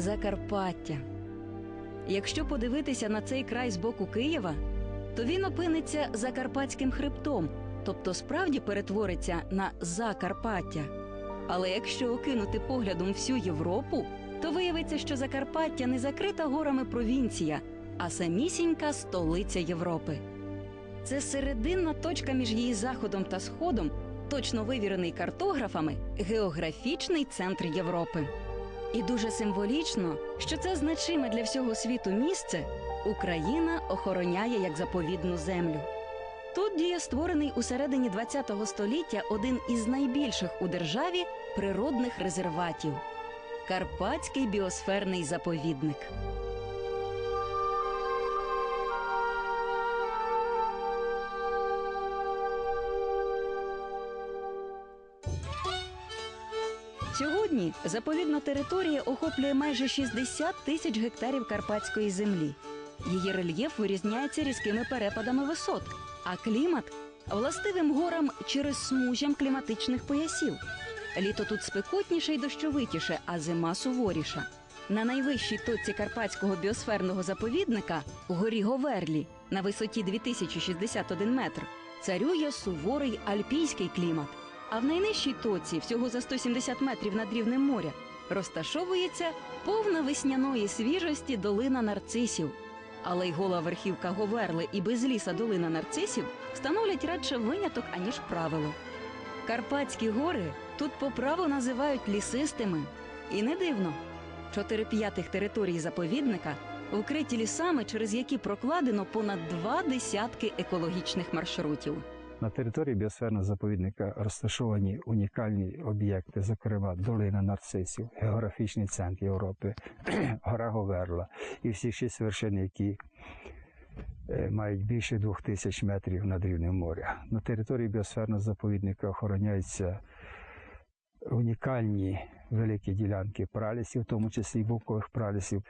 Закарпаття. Якщо подивитися на цей край з боку Києва, то він опиниться Закарпатським хребтом, тобто справді перетвориться на Закарпаття. Але якщо окинути поглядом всю Європу, то виявиться, що Закарпаття не закрита горами провінція, а самісінька столиця Європи. Це серединна точка між її заходом та сходом, точно вивірений картографами, географічний центр Європи. І дуже символічно, що це значиме для всього світу місце Україна охороняє як заповідну землю. Тут діє створений у середині ХХ століття один із найбільших у державі природних резерватів Карпатський біосферний заповідник. Сьогодні заповідна територія охоплює майже 60 тисяч гектарів карпатської землі. Її рельєф вирізняється різкими перепадами висот, а клімат властивим горам через смужям кліматичних поясів. Літо тут спекотніше й дощовитіше, а зима суворіша. На найвищій точці карпатського біосферного заповідника горі Говерлі на висоті 2061 метр царює суворий альпійський клімат. А в найнижчій тоці, всього за 170 метрів над рівнем моря, розташовується повна весняної свіжості долина нарцисів. Але й гола верхівка Говерли і безліса долина нарцисів становлять радше виняток, аніж правило. Карпатські гори тут по праву називають лісистими. І не дивно. Чотири п'ятих територій заповідника вкриті лісами, через які прокладено понад два десятки екологічних маршрутів. На території біосферного заповідника розташовані унікальні об'єкти, зокрема долина нарцисів, географічний центр Європи, гора Говерла і всі шість вершин, які е, мають більше двох тисяч метрів над рівнем моря. На території біосферного заповідника охороняються унікальні великі ділянки пралісів, в тому числі й букових пралісів,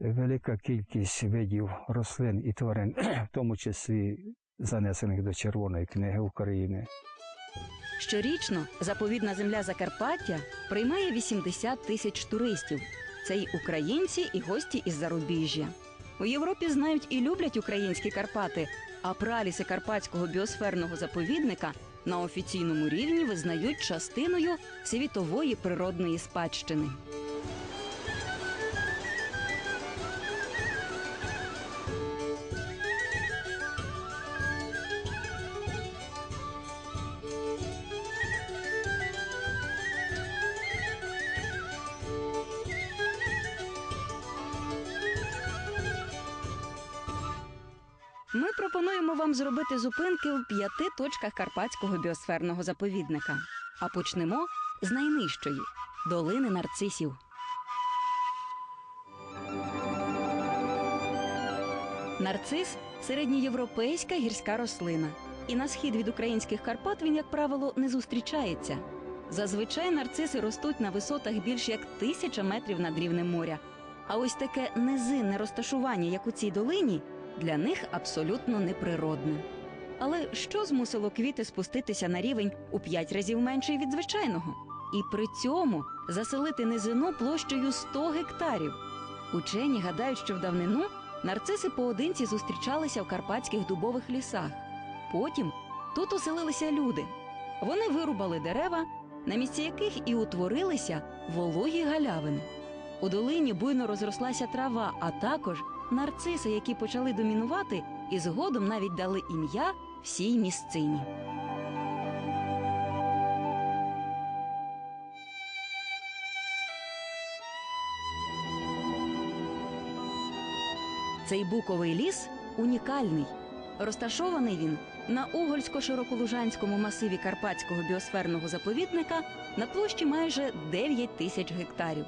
велика кількість видів рослин і тварин, в тому числі занесених до Червоної книги України. Щорічно заповідна земля Закарпаття приймає 80 тисяч туристів. Це й українці, і гості із зарубіжжя. У Європі знають і люблять українські Карпати, а праліси карпатського біосферного заповідника на офіційному рівні визнають частиною світової природної спадщини. Ми пропонуємо вам зробити зупинки у п'яти точках карпатського біосферного заповідника. А почнемо з найнижчої долини нарцисів. Нарцис середньоєвропейська гірська рослина. І на схід від українських Карпат він, як правило, не зустрічається. Зазвичай нарциси ростуть на висотах більш як тисяча метрів над рівнем моря. А ось таке низинне розташування, як у цій долині, для них абсолютно неприродне. Але що змусило квіти спуститися на рівень у п'ять разів менший від звичайного? І при цьому заселити низину площею 100 гектарів. Учені гадають, що в давнину нарциси поодинці зустрічалися в карпатських дубових лісах. Потім тут оселилися люди. Вони вирубали дерева, на місці яких і утворилися вологі галявини. У долині буйно розрослася трава, а також нарциси, які почали домінувати, і згодом навіть дали ім'я всій місцині. Цей буковий ліс унікальний. Розташований він на угольсько-широколужанському масиві Карпатського біосферного заповідника на площі майже 9 тисяч гектарів.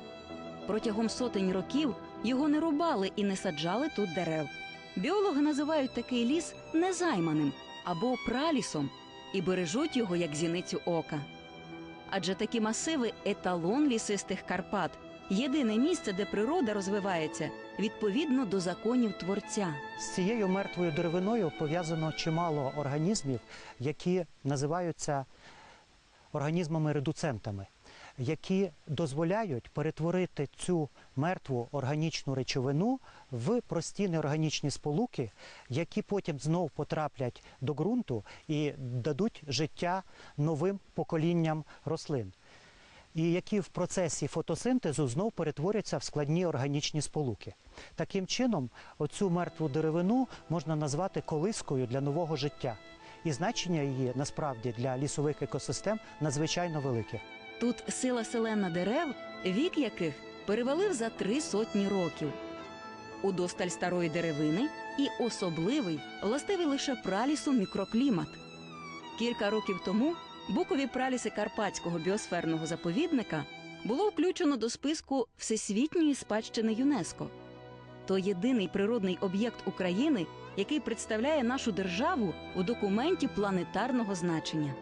Протягом сотень років його не рубали і не саджали тут дерев. Біологи називають такий ліс незайманим або пралісом і бережуть його як зіницю ока. Адже такі масиви еталон лісистих Карпат, єдине місце, де природа розвивається відповідно до законів творця. З цією мертвою деревиною пов'язано чимало організмів, які називаються організмами-редуцентами. Які дозволяють перетворити цю мертву органічну речовину в прості неорганічні сполуки, які потім знов потраплять до ґрунту і дадуть життя новим поколінням рослин. І які в процесі фотосинтезу знов перетворяться в складні органічні сполуки. Таким чином, оцю мертву деревину можна назвати колискою для нового життя. І значення її насправді для лісових екосистем надзвичайно велике. Тут сила селена дерев, вік яких перевалив за три сотні років. Удосталь старої деревини і особливий, властивий лише пралісу мікроклімат. Кілька років тому букові праліси Карпатського біосферного заповідника було включено до списку Всесвітньої спадщини ЮНЕСКО. То єдиний природний об'єкт України, який представляє нашу державу у документі планетарного значення.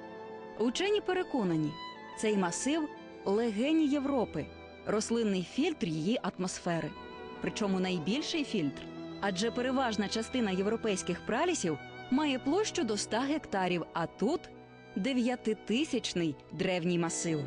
Учені переконані, цей масив легені Європи, рослинний фільтр її атмосфери. Причому найбільший фільтр, адже переважна частина європейських пралісів має площу до 100 гектарів, а тут дев'ятитисячний древній масив.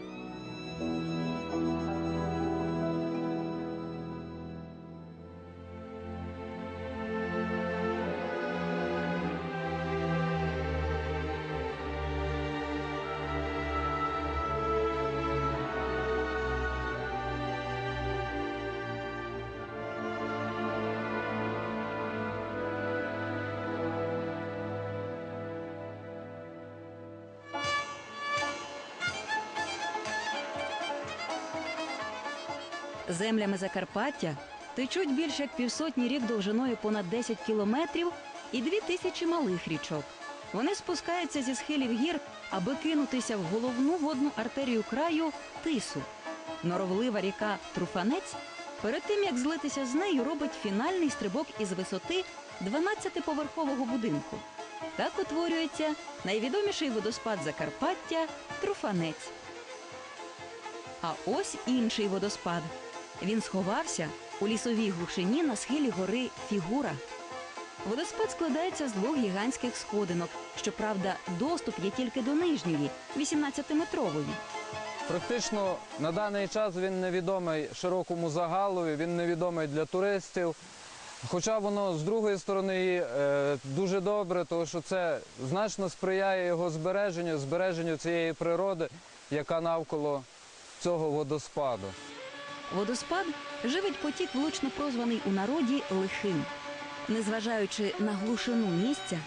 Землями Закарпаття течуть більш як півсотні рік довжиною понад 10 кілометрів і дві тисячі малих річок. Вони спускаються зі схилів гір, аби кинутися в головну водну артерію краю тису. Норовлива ріка Труфанець перед тим як злитися з нею, робить фінальний стрибок із висоти 12-поверхового будинку. Так утворюється найвідоміший водоспад Закарпаття Труфанець. А ось інший водоспад. Він сховався у лісовій глушині на схилі гори Фігура. Водоспад складається з двох гігантських сходинок. Щоправда, доступ є тільки до нижньої, 18-метрової. Практично на даний час він невідомий широкому загалу, він невідомий для туристів. Хоча воно з другої сторони е, дуже добре, тому що це значно сприяє його збереженню, збереженню цієї природи, яка навколо цього водоспаду. Водоспад живить потік, влучно прозваний у народі лихим. Незважаючи на глушину місця,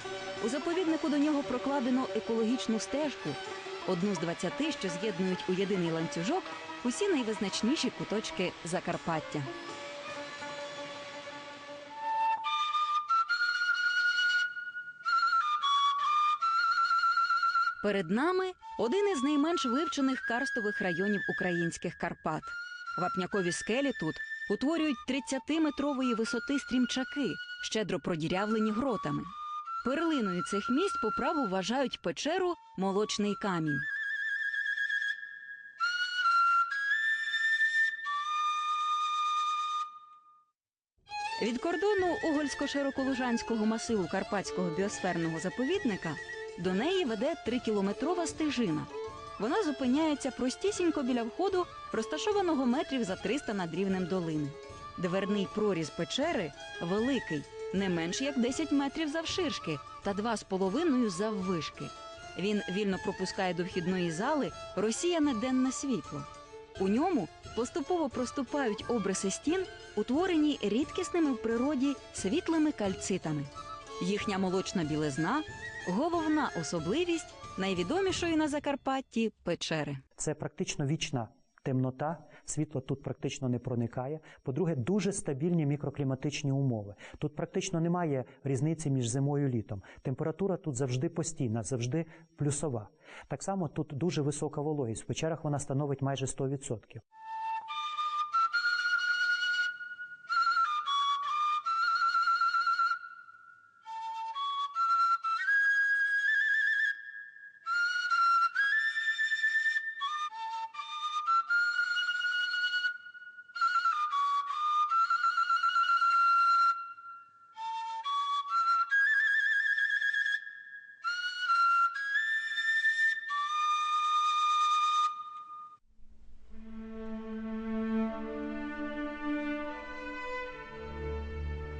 у заповіднику до нього прокладено екологічну стежку, одну з 20, що з'єднують у єдиний ланцюжок усі найвизначніші куточки Закарпаття. Перед нами один із найменш вивчених карстових районів українських Карпат. Вапнякові скелі тут утворюють 30-метрової висоти стрімчаки, щедро продірявлені гротами. Перлиною цих місць по праву вважають печеру молочний камінь. Від кордону Угольсько-Широколужанського масиву Карпатського біосферного заповідника до неї веде трикілометрова стежина. Вона зупиняється простісінько біля входу, розташованого метрів за 300 над рівнем долини. Дверний проріз печери великий, не менш як 10 метрів завширшки та 2,5 заввишки. Він вільно пропускає до вхідної зали розсіяне денне світло. У ньому поступово проступають обриси стін, утворені рідкісними в природі світлими кальцитами. Їхня молочна білизна головна особливість найвідомішої на Закарпатті печери. Це практично вічна темнота, світло тут практично не проникає. По-друге, дуже стабільні мікрокліматичні умови. Тут практично немає різниці між зимою і літом. Температура тут завжди постійна, завжди плюсова. Так само тут дуже висока вологість. В печерах вона становить майже 100%.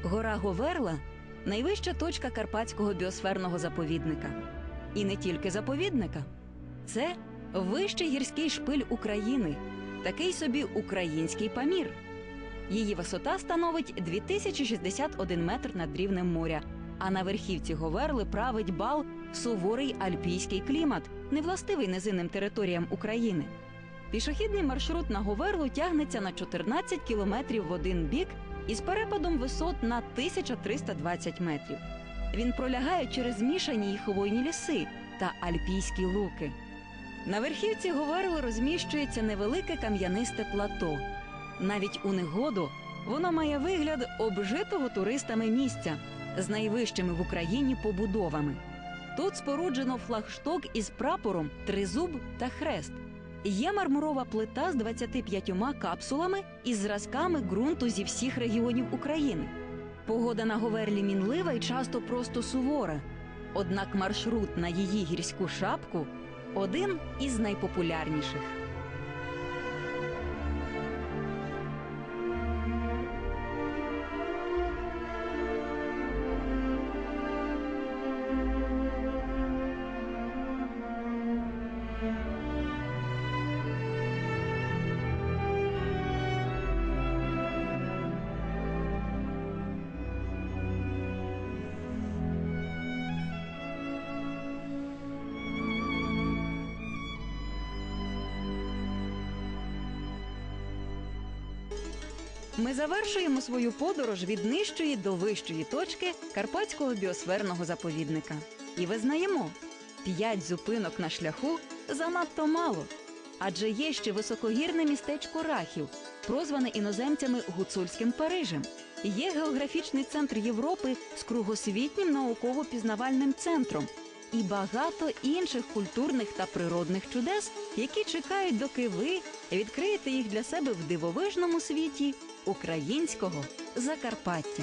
Гора Говерла найвища точка Карпатського біосферного заповідника. І не тільки заповідника. Це вищий гірський шпиль України, такий собі український памір. Її висота становить 2061 метр над рівнем моря. А на верхівці Говерли править бал суворий альпійський клімат, невластивий низинним територіям України. Пішохідний маршрут на Говерлу тягнеться на 14 кілометрів в один бік із перепадом висот на 1320 метрів. Він пролягає через змішані й хвойні ліси та альпійські луки. На верхівці Говерли розміщується невелике кам'янисте плато. Навіть у негоду воно має вигляд обжитого туристами місця з найвищими в Україні побудовами. Тут споруджено флагшток із прапором, тризуб та хрест. Є мармурова плита з 25 капсулами із зразками ґрунту зі всіх регіонів України. Погода на Говерлі мінлива і часто просто сувора. Однак маршрут на її гірську шапку один із найпопулярніших. Ми завершуємо свою подорож від нижчої до вищої точки Карпатського біосферного заповідника. І визнаємо, п'ять зупинок на шляху занадто мало. Адже є ще високогірне містечко Рахів, прозване іноземцями гуцульським Парижем. Є географічний центр Європи з кругосвітнім науково-пізнавальним центром і багато інших культурних та природних чудес, які чекають, доки ви відкриєте їх для себе в дивовижному світі українського Закарпаття.